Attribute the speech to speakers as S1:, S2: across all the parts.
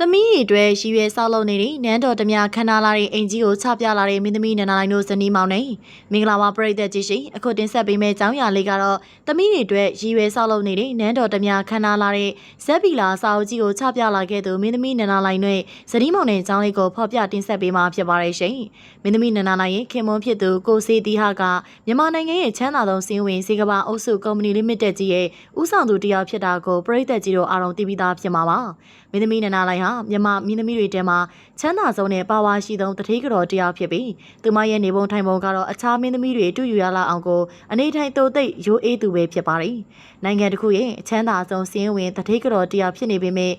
S1: သမီးတွေအတွက်ရည်ရွယ်ဆောက်လုပ်နေတဲ့နန်းတော်တမခန္ဓာလာတဲ့အင်ကြီးကိုချပြလာတဲ့မင်းသမီးနန္ဒလိုင်တို့ဇနီးမောင်နဲ့မင်္ဂလာပါပရိသတ်ကြီးရှိအခုတင်ဆက်ပေးမယ့်အကြောင်းအရာလေးကတော့သမီးတွေအတွက်ရည်ရွယ်ဆောက်လုပ်နေတဲ့နန်းတော်တမခန္ဓာလာတဲ့ဇက်ပီလာစာအုပ်ကြီးကိုချပြလာခဲ့သူမင်းသမီးနန္ဒလိုင်နဲ့ဇနီးမောင်နဲ့အကြောင်းလေးကိုဖော်ပြတင်ဆက်ပေးမှာဖြစ်ပါတယ်ရှင်မင်းသမီးနန္ဒလိုင်ရဲ့ခင်မွန်းဖြစ်သူကိုစေတီဟာကမြန်မာနိုင်ငံရဲ့ချမ်းသာဆုံးစီးဝင်စေကဘာအုပ်စုကုမ္ပဏီလိမိတက်ကြီးရဲ့ဦးဆောင်သူတစ်ယောက်ဖြစ်တာကိုပရိသတ်ကြီးတို့အားလုံးသိပြီးသားဖြစ်မှာပါမင်းသမီးနန္ဒလိုင်ဟာမြန်မာမင်းသမီးတွေထဲမှာချမ်းသာဆုံးနဲ့ပါဝါရှိဆုံးတတိကတော်တစ်ယောက်ဖြစ်ပြီးသူမရဲ့နေပုံထိုင်ပုံကတော့အခြားမင်းသမီးတွေအတူယူရလာအောင်ကိုအနေထိုင်တိုသိပ်ရိုးအေးသူပဲဖြစ်ပါတယ်နိုင်ငံတစ်ခုရဲ့အချမ်းသာဆုံးစီးရင်ဝင်တတိကတော်တစ်ယောက်ဖြစ်နေပေမဲ့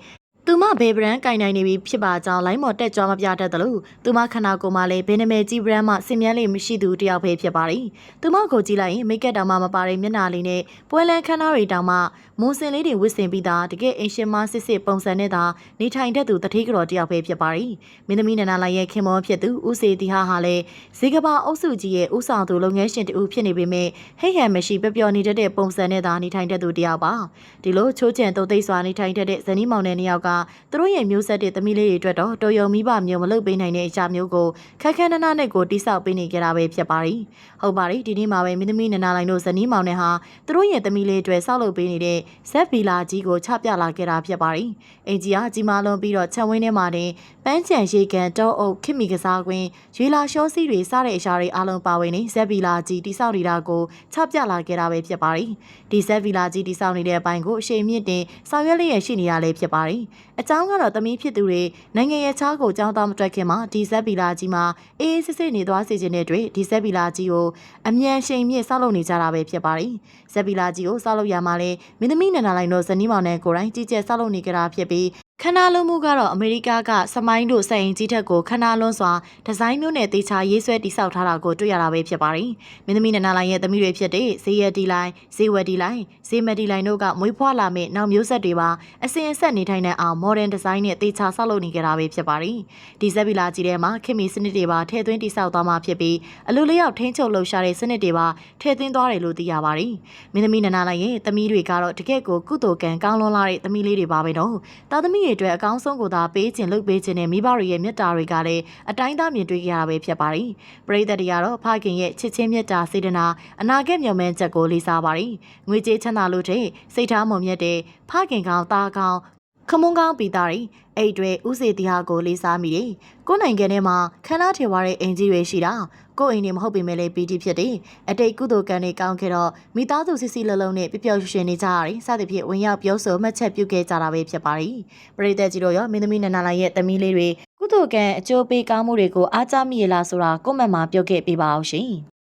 S1: သူမဘယ်ဗရန်ကင်နိုင်နေပြီဖြစ်ပါကြောင်းလိုင်းမော်တက်ကြွမပြတတ်တယ်လို့သူမခန္ဓာကိုယ်မှာလည်းဘယ်နမဲကြီးဗရန်မှစင်မြန်းလေးမရှိသူတယောက်ပဲဖြစ်ပါတယ်။သူမကိုကြည့်လိုက်ရင်မိတ်ကက်တောင်မှမပါတဲ့မျက်နှာလေးနဲ့ပွဲလန်းခန်းသားတွေတောင်မှမွန်စင်လေးတွေဝစ်စင်ပြီးသားတကယ်အင်ရှင်မစစ်စစ်ပုံစံနဲ့သာနေထိုင်တတ်သူတတိကတော်တယောက်ပဲဖြစ်ပါတယ်။မင်းသမီးနန္ဒလိုက်ရဲ့ခင်မောဖြစ်သူဦးစေတီဟာဟာလည်းဇေကဘာအုပ်စုကြီးရဲ့ဦးဆောင်သူလုပ်ငန်းရှင်တူဖြစ်နေပေမဲ့ဟိတ်ဟန်မရှိပျော်နေတတ်တဲ့ပုံစံနဲ့သာနေထိုင်တတ်သူတယောက်ပါ။ဒီလိုချိုးချံတုံသိပ်စွာနေထိုင်တတ်တဲ့ဇနီးမောင်နဲ့နှစ်ယောက်ကသူတို့ရဲ့မျိုးဆက်တဲ့သမီးလေးတွေအတွက်တော့တော်ယုံမိဘမျိုးမလုပ်ပေးနိုင်တဲ့အရာမျိုးကိုခက်ခဲနနနဲ့ကိုတိဆောက်ပေးနေကြတာပဲဖြစ်ပါတယ်။ဟုတ်ပါတယ်ဒီနေ့မှာပဲမင်းသမီးနန္ဒလိုင်တို့ဇနီးမောင်နဲ့ဟာသူတို့ရဲ့သမီးလေးတွေဆောက်လုပ်ပေးနေတဲ့ဇက်ဗီလာကြီးကိုချပြလာခဲ့တာဖြစ်ပါတယ်။အင်ကြီးကကြီးမားလွန်ပြီးတော့ချက်ဝင်းထဲမှာတင်ပန်းချံရေကန်တောအုပ်ခင်မီကစားကွင်းရွေလာရှောစီးတွေစတဲ့အရာတွေအလုံးပါဝင်နေဇက်ဗီလာကြီးတိဆောက်နေတာကိုချပြလာခဲ့တာပဲဖြစ်ပါတယ်။ဒီဇက်ဗီလာကြီးတိဆောက်နေတဲ့အပိုင်းကိုအရှိန်မြင့်တင်ဆောင်ရွက်လျက်ရှိနေရလေဖြစ်ပါတယ်။အကြောင်းကတော့သမီးဖြစ်သူတွေနိုင်ငံရဲ့ချားကိုကြောင်းသားမတွက်ခင်မှာဒီဇက်ဗီလာကြီးမှာအေးအေးဆေးဆေးနေသွားစေခြင်းတဲ့အတွက်ဒီဇက်ဗီလာကြီးကိုအမြန်ရှိန်မြင့်ဆောက်လုပ်နေကြတာပဲဖြစ်ပါတယ်။ဇက်ဗီလာကြီးကိုဆောက်လုပ်ရမှာလဲမင်းသမီးနန္ဒလိုင်တို့ဇနီးမောင်နဲ့ကိုယ်တိုင်ကြီးကျယ်ဆောက်လုပ်နေကြတာဖြစ်ပြီး ခန္ဓာလုံးမှုကတော့အမေရိကကစမိုင်းတို့စက်ရင်ကြီးထက်ကိုခန္ဓာလွန်းစွာဒီဇိုင်းမျိုးနဲ့တေချာရေးဆွဲတိစောက်ထားတာကိုတွေ့ရတာပဲဖြစ်ပါတယ်။မင်းသမီးနန္ဒလိုင်ရဲ့သမီးတွေဖြစ်တဲ့ဇေယတီလိုင်၊ဇေဝတီလိုင်၊ဇေမတီလိုင်တို့ကမွေးဖွားလာမဲ့နောက်မျိုးဆက်တွေပါအစဉ်အဆက်နေထိုင်တဲ့အောင် modern design နဲ့တေချာဆောက်လုပ်နေကြတာပဲဖြစ်ပါတယ်။ဒီဇက်ဗီလာကြီးထဲမှာခင်မီစနစ်တွေပါထည့်သွင်းတိစောက်သွားမှာဖြစ်ပြီးအလိုလျောက်ထိန်းချုပ်လှုပ်ရှားတဲ့စနစ်တွေပါထည့်သွင်းသွားတယ်လို့သိရပါတယ်။မင်းသမီးနန္ဒလိုင်ရဲ့သမီးတွေကတော့တကယ့်ကိုကုသိုလ်ကံကောင်းလွန်လာတဲ့သမီးလေးတွေပါပဲတော့။သားသမီးတွေအတွက်အကောင်းဆုံးကိုသာပေးခြင်းလုပ်ပေးခြင်းနဲ့မိဘတွေရဲ့မေတ္တာတွေကလည်းအတိုင်းသားမြင်တွေ့ကြရတာပဲဖြစ်ပါတယ်။ပရိသတ်တွေကတော့ဖခင်ရဲ့ချစ်ချင်းမေတ္တာစေတနာအနာဂတ်မျှော်မှန်းချက်ကိုလေးစားပါတယ်။ငွေကြေးချမ်းသာလို့တဲ့စိတ်ထားမုံမြတ်တဲ့ဖခင်ကောင်းသားကောင်း ခမုန်းကောင်းပီတာတွေအဲ့တွေဥစေတီဟာကိုလေးစားမိတယ်။ကိုယ်နိုင်ငံထဲမှာခန္ဓာထေဝါတဲ့အင်ကြီးတွေရှိတာကိုယ်အိမ်နေမဟုတ်ပေမဲ့လည်းပီတီဖြစ်တယ်။အတိတ်ကုသိုလ်ကံတွေကောင်းခဲ့တော့မိသားစုစစ်စစ်လုံးလုံးနဲ့ပျော်ပျော်ရွှင်ရွှင်နေကြရတယ်။စသဖြင့်ဝင်ရောက်ပြောဆိုမှတ်ချက်ပြုခဲ့ကြတာပဲဖြစ်ပါရီ။ပရိသတ်ကြီးတို့ရောမင်းသမီးနန္ဒလာရဲ့သမီးလေးတွေကုသိုလ်ကံအကျိုးပေးကောင်းမှုတွေကိုအားကြမိရလားဆိုတာကွန်မန့်မှာပြောခဲ့ပေးပါအောင်ရှင်။